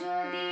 যদি